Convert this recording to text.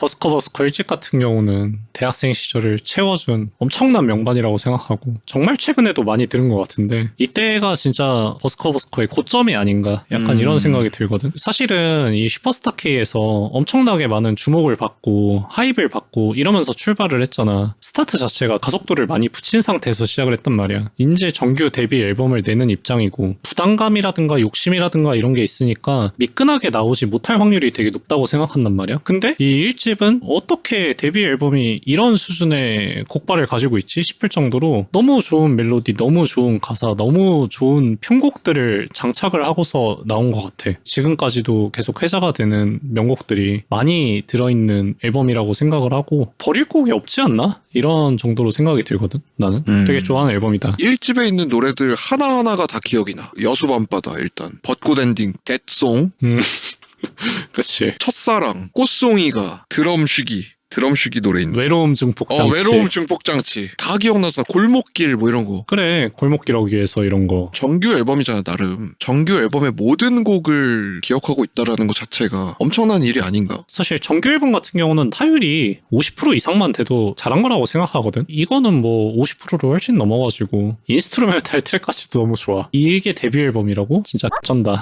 버스커 버스커 일집 같은 경우는 대학생 시절을 채워준 엄청난 명반이라고 생각하고 정말 최근에도 많이 들은 것 같은데 이때가 진짜 버스커 버스커의 고점이 아닌가 약간 음. 이런 생각이 들거든. 사실은 이 슈퍼스타 K에서 엄청나게 많은 주목을 받고 하입을 받고 이러면서 출발을 했잖아. 스타트 자체가 가속도를 많이 붙인 상태에서 시작을 했단 말이야. 이제 정규 데뷔 앨범을 내는 입장이고 부담감이라든가 욕심이라든가 이런 게 있으니까 미끈하게 나오지 못할 확률이 되게 높다고 생각한단 말이야. 근데 이 1집 은 어떻게 데뷔 앨범이 이런 수준의 곡발을 가지고 있지 싶을 정도로 너무 좋은 멜로디, 너무 좋은 가사, 너무 좋은 편곡들을 장착을 하고서 나온 것 같아. 지금까지도 계속 회자가 되는 명곡들이 많이 들어있는 앨범이라고 생각을 하고 버릴 곡이 없지 않나? 이런 정도로 생각이 들거든. 나는 음. 되게 좋아하는 앨범이다. 1집에 있는 노래들 하나하나가 다 기억이 나. 여수 밤바다 일단. 벚꽃 엔딩, 겟송, 음. 그치. 첫사랑, 꽃송이가, 드럼쉬기. 드럼쉬기 노래 있는. 외로움 증폭장치. 어, 외로움 증폭장치. 다 기억나서 골목길 뭐 이런 거. 그래 골목길 하기 위해서 이런 거. 정규 앨범이잖아 나름. 정규 앨범의 모든 곡을 기억하고 있다라는 것 자체가 엄청난 일이 아닌가. 사실 정규 앨범 같은 경우는 타율이 50% 이상만 돼도 잘한 거라고 생각하거든. 이거는 뭐 50%로 훨씬 넘어가지고 인스트루멘탈 트랙까지도 너무 좋아. 이게 데뷔 앨범이라고? 진짜 쩐다.